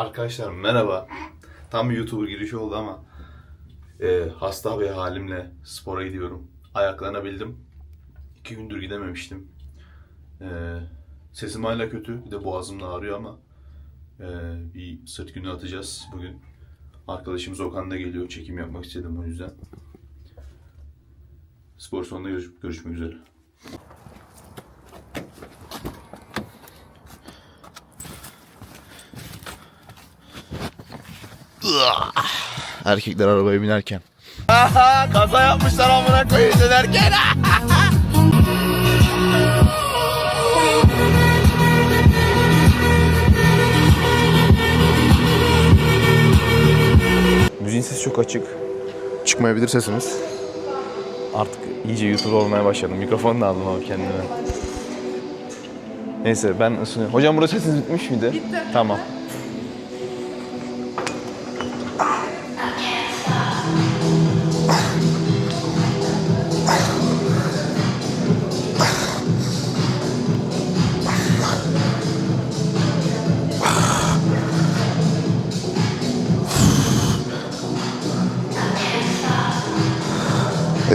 Arkadaşlar merhaba. Tam bir YouTuber girişi oldu ama e, hasta bir halimle spora gidiyorum. Ayaklanabildim. İki gündür gidememiştim. E, sesim hala kötü. Bir de boğazım da ağrıyor ama e, bir sırt günü atacağız bugün. Arkadaşımız Okan da geliyor. Çekim yapmak istedim o yüzden. Spor sonunda görüş- görüşmek üzere. Erkekler arabaya binerken. Kaza yapmışlar amına koyayım dönerken. Müziğin sesi çok açık. Çıkmayabilir sesimiz. Artık iyice YouTube olmaya başladım. Mikrofonu da aldım abi kendime. Neyse ben ısınıyorum. Hocam burada sesiniz bitmiş miydi? Bitti. Tamam.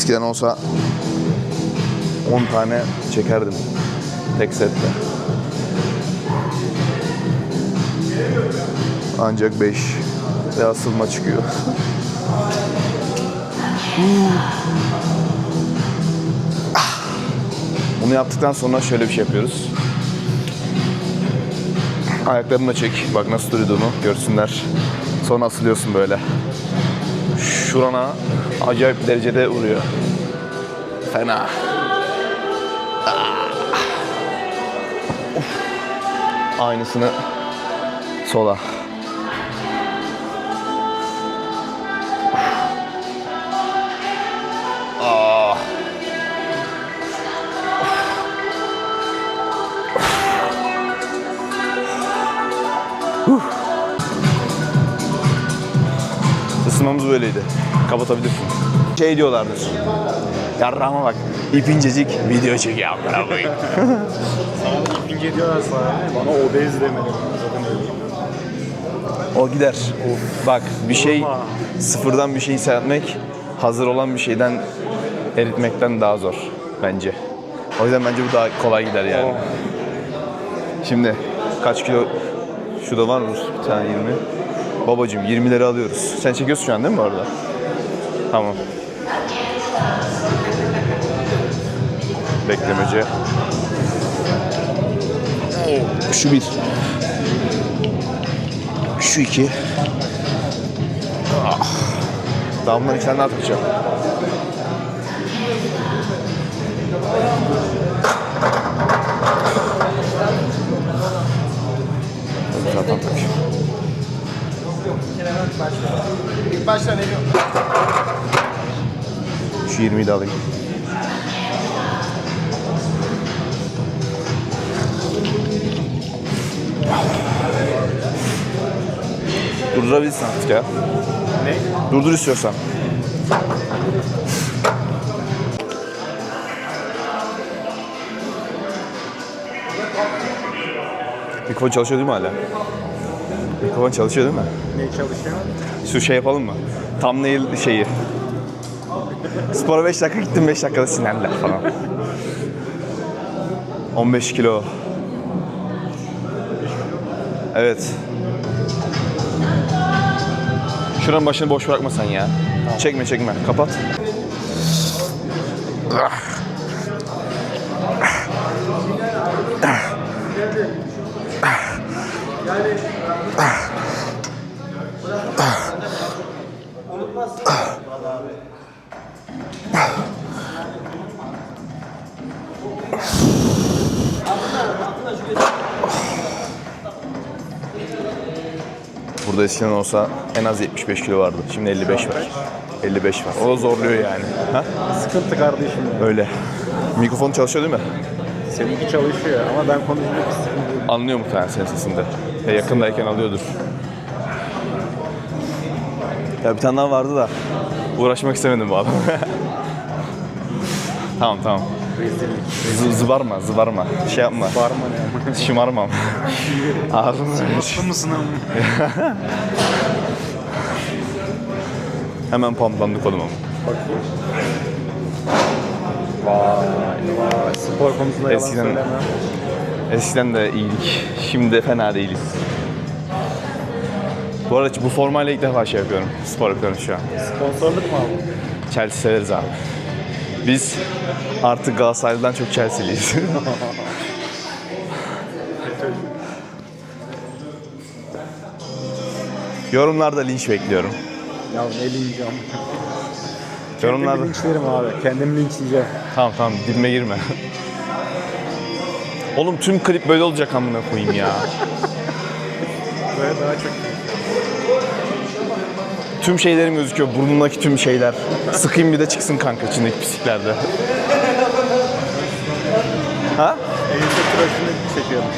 Eskiden olsa 10 tane çekerdim tek sette. Ancak 5 ve asılma çıkıyor. Bunu yaptıktan sonra şöyle bir şey yapıyoruz. Ayaklarını da çek. Bak nasıl durduğunu görsünler. Sonra asılıyorsun böyle. Şurana acayip derecede vuruyor. Fena. Ah. Aynısını sola. Isınmamız böyleydi. Kapatabilirsin. Şey diyorlardır. Yarrağıma bak. İp incecik video çekiyor. amına koyayım. İpince diyorlar sana. Bana obez demedi. O gider. Bak bir şey sıfırdan bir şey yükseltmek hazır olan bir şeyden eritmekten daha zor bence. O yüzden bence bu daha kolay gider yani. Şimdi kaç kilo şurada var mı bir tane 20? Babacım 20'leri alıyoruz. Sen çekiyorsun şu an değil mi bu arada? Tamam. Beklemece. Şu bir. Şu iki. Ah. Daha bunların içinden atmayacağım. Zaten takayım. İlk başta ne diyor? Şu 20'yi de alayım. Durdurabilirsin artık ya. Ne? Durdur istiyorsan. Mikrofon çalışıyor değil mi hala? Mikrofon çalışıyor değil mi? Ne çalışıyor? Şu şey yapalım mı? Thumbnail şeyi. Spora 5 dakika gittim 5 dakikada sinirler falan. 15 kilo. Evet. Şuranın başını boş bırakma sen ya. Çekme çekme. Kapat. Burada eskiden olsa en az 75 kilo vardı. Şimdi 55 var. 55 var. O da zorluyor yani. Ha? Sıkıntı kardeşim ya. Öyle. Mikrofon çalışıyor değil mi? Seninki çalışıyor ama ben konuşmak istiyorum. Anlıyor muhtemelen senin sesinde. Ya yakındayken alıyordur. Ya bir tane daha vardı da uğraşmak istemedim bu adam. tamam tamam. Rezillik. Zıbarma, zıbarma. Şey yapma. Mı ne? Şımarmam. Ağzını Mutlu musun ama? Hemen pamplandık oğlum ama. Bakayım. Vay vay. Spor konusunda yalan Eskiden- söylemem. Eskiden de iyiydik. Şimdi de fena değiliz. Bu arada bu formayla ilk defa şey yapıyorum. Spor yapıyorum şu an. Sponsorluk mu aldın? Chelsea severiz abi. Biz artık Galatasaray'dan çok Chelsea'liyiz. Yorumlarda linç bekliyorum. Ya ne linçeceğim? Yorumlarda... Kendimi linçlerim abi. Kendim linçleyeceğim. Tamam tamam dibime girme. Oğlum tüm klip böyle olacak amına koyayım ya. Böyle daha çok Tüm şeylerim gözüküyor. Burnumdaki tüm şeyler. Sıkayım bir de çıksın kanka içindeki pisliklerde. Ha? Elbise tıraşını çekiyorum.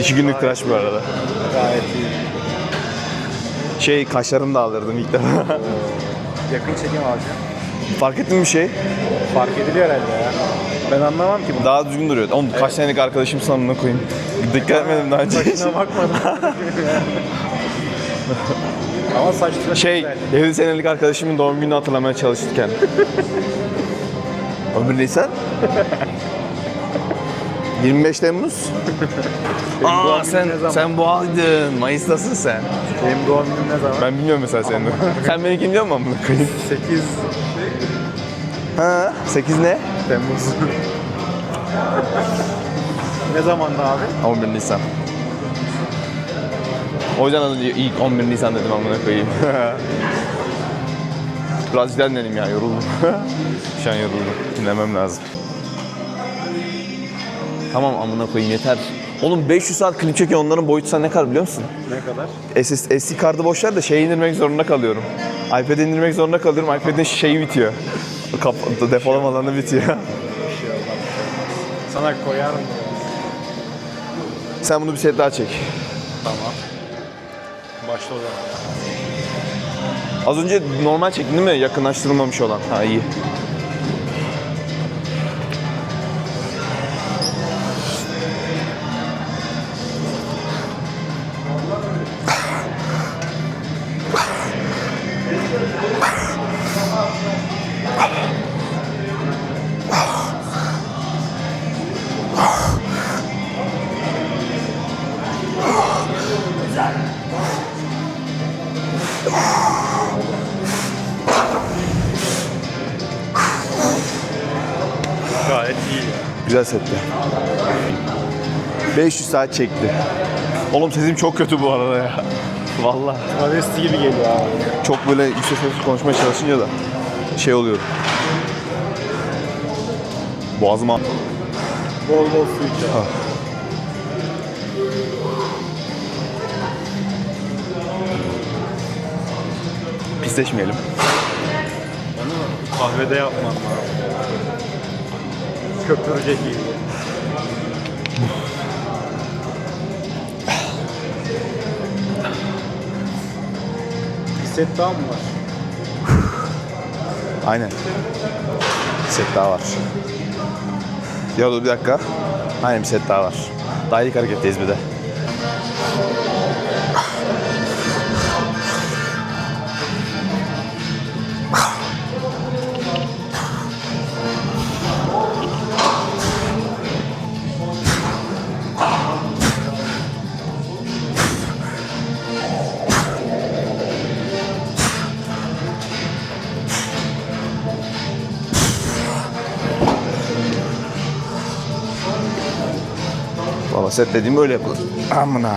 İki günlük tıraş bu arada. Gayet iyi. Şey kaşlarımı da aldırdım ilk defa. Yakın çekim alacağım. Fark ettin mi bir şey? Fark ediliyor herhalde ya. Ben anlamam ki bunu. Daha düzgün duruyor. Oğlum kaç senelik arkadaşım amına koyayım. Dikkat etmedim daha önce. Başına bakmadım. Ama saç tıraşı Şey, güzel. 7 senelik arkadaşımın doğum gününü hatırlamaya çalışırken. Ömür Nisan? 25 Temmuz? Aa sen, sen boğaydın. Mayıs'tasın sen. Benim doğum günüm ne zaman? Ben bilmiyorum mesela senin. sen beni kim biliyor musun amına koyayım? 8 Ha, 8 ne? Temmuz. ne zamandı abi? 11 Nisan. O yüzden az önce ilk 11 Nisan dedim amına koyayım. Biraz dinlenim ya yoruldum. Şu an yoruldum. Dinlemem lazım. Tamam amına koyayım yeter. Oğlum 500 saat klip çekiyor onların boyutu sen ne kadar biliyor musun? Ne kadar? SS, SD kartı boş ver de şey indirmek zorunda kalıyorum. iPad indirmek zorunda kalıyorum. iPad'in şeyi bitiyor. Kap depolama alanı bitiyor. Sana koyarım. Sen bunu bir set daha çek. Tamam. Başla o zaman. Az önce normal çektin değil mi? Yakınlaştırılmamış olan. Ha iyi. Setti. 500 saat çekti. Oğlum sesim çok kötü bu arada ya. Vallahi. Travesti gibi geliyor abi. Çok böyle yüksek sesle konuşmaya çalışınca da şey oluyor. Boğazıma Bol bol su iç abi. pisleşmeyelim. Onu kahvede yapmam lazım. Köpürecek iyi. Bir set daha mı var? Aynen. Bir set daha var. Ya dur bir dakika. Aynen bir set daha var. Daha ilk hareketteyiz bir de. Valla set dediğim böyle yapılır. Amına.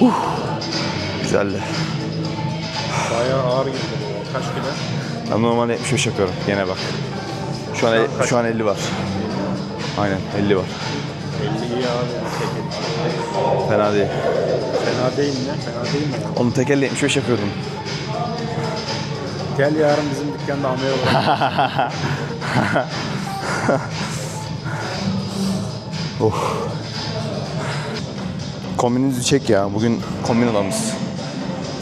Uh. Güzeldi. Bayağı ağır girdi bu. Kaç kilo? Ben normalde 75 yapıyorum. Gene bak. Şu an, Şu an kaç? şu an 50 var. Aynen 50 var. 50 iyi abi. Tekel. Fena değil. Fena değil mi? Fena değil mi? Onu tekelle 75 yapıyordum. Gel yarın bizim dükkanda amel olalım. Kombininizi çek ya. Bugün kombin adamız.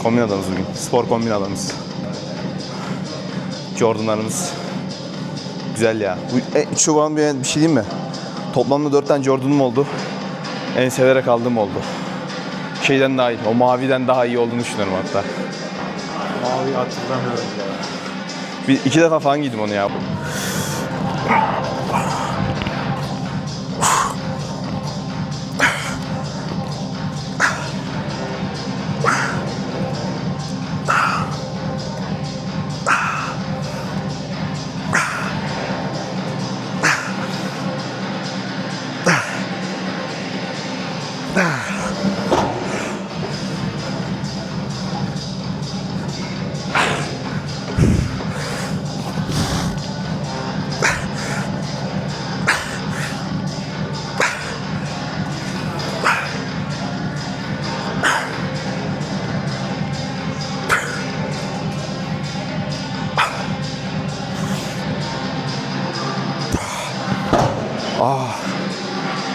Kombin adamız bugün. Spor kombin adamız. Jordan'larımız. Güzel ya. Bu, e, şu bana bir, bir şey diyeyim mi? Toplamda 4 tane Jordan'ım oldu. En severek aldığım oldu. Şeyden daha iyi. O maviden daha iyi olduğunu düşünüyorum hatta. Mavi hatırlamıyorum ya. Bir, iki defa falan giydim onu ya.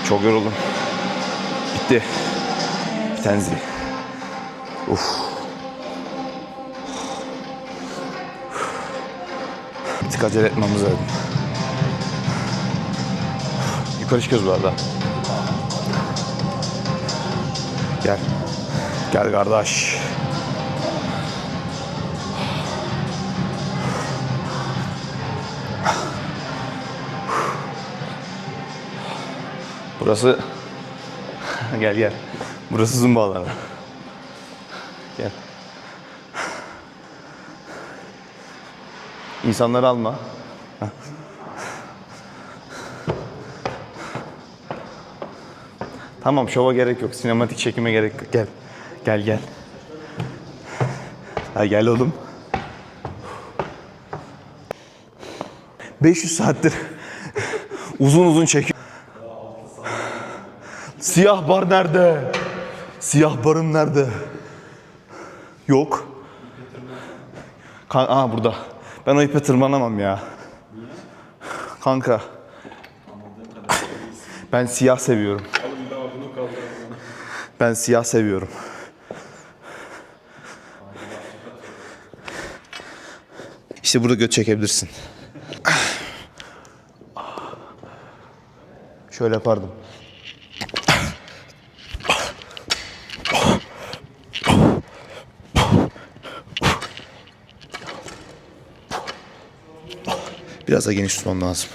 Çok yoruldum. Bitti. Tenzi. Uf. Bir tık acele etmemiz lazım. Yukarı çıkıyoruz bu arada. Gel. Gel kardeş. Burası gel gel. Burası zumba alanı. Gel. İnsanları alma. Tamam şova gerek yok. Sinematik çekime gerek yok. Gel. Gel gel. Ha gel oğlum. 500 saattir uzun uzun çekiyor. Siyah bar nerede? Siyah barım nerede? Yok. Kan Aa burada. Ben o ipe tırmanamam ya. Kanka. Ben siyah seviyorum. Ben siyah seviyorum. İşte burada göt çekebilirsin. Şöyle yapardım. Biraz da geniş tutmam lazım.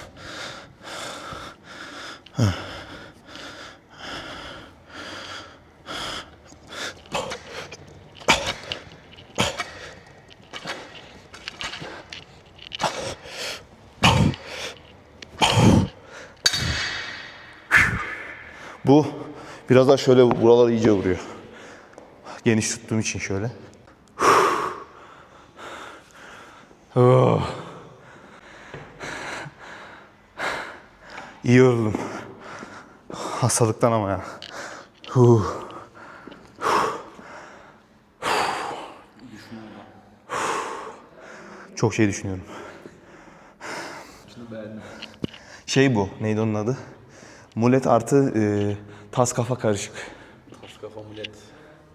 Bu biraz daha şöyle buralar iyice vuruyor. Geniş tuttuğum için şöyle. Oh. İyi yoruldum. Hastalıktan ama ya. Huh. Çok şey düşünüyorum. Şey bu, neydi onun adı? Mulet artı e, tas kafa karışık. Tas kafa millet.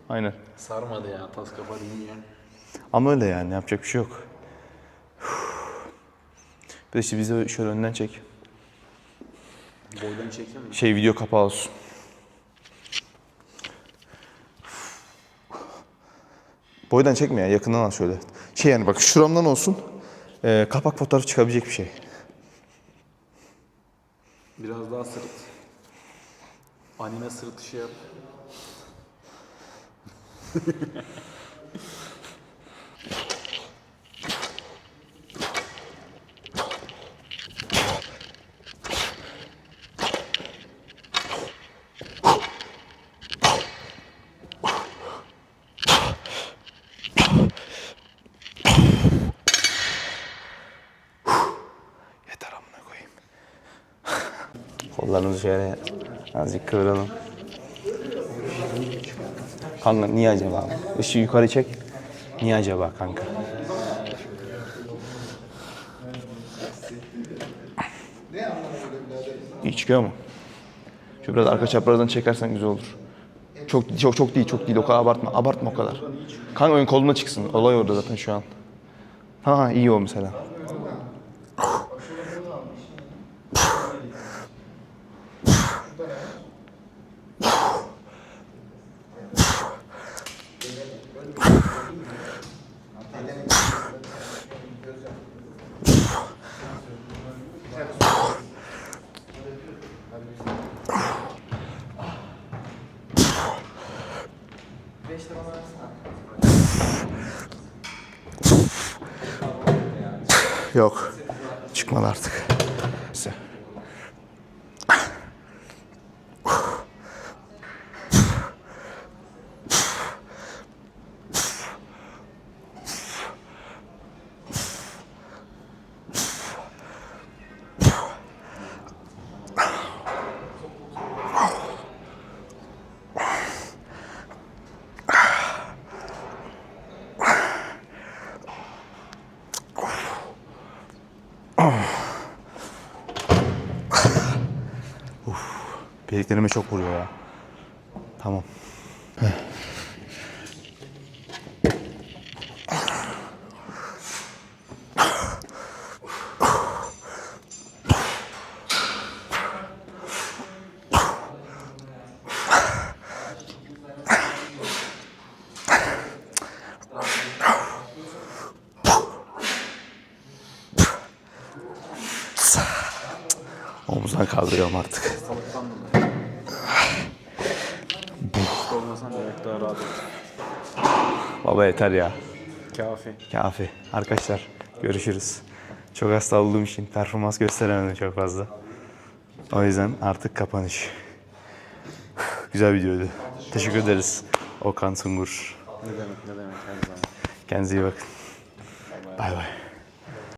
Aynen. Sarmadı ya tas kafa deyince. Ama öyle yani, yapacak bir şey yok. Bir de işte bizi şöyle önden çek. Boydan çekeyim mi? Şey video kapağı olsun. Boydan çekme ya yakından al şöyle. Şey yani bak şuramdan olsun. Ee, kapak fotoğrafı çıkabilecek bir şey. Biraz daha sırt. Anime sırt şey yap. Kollarınızı şöyle Azıcık kıvıralım. Kanka niye acaba? Işığı yukarı çek. Niye acaba kanka? İyi çıkıyor mu? Şu biraz arka çaprazdan çekersen güzel olur. Çok çok çok değil, çok değil. O kadar abartma. Abartma o kadar. Kanka ön koluna çıksın. Olay orada zaten şu an. Ha, iyi o mesela. Yok. Çıkmadı artık. Neyse. Bileklerime çok vuruyor ya. Tamam. Omuzdan kaldırıyorum artık. Baba yeter ya. Kafi. Kafi. Arkadaşlar görüşürüz. Çok hasta olduğum için performans gösteremedim çok fazla. O yüzden artık kapanış. Güzel videoydu. Teşekkür ederiz. Okan Sungur. Ne demek ne demek her zaman. Kendinize iyi bakın. Bay bay.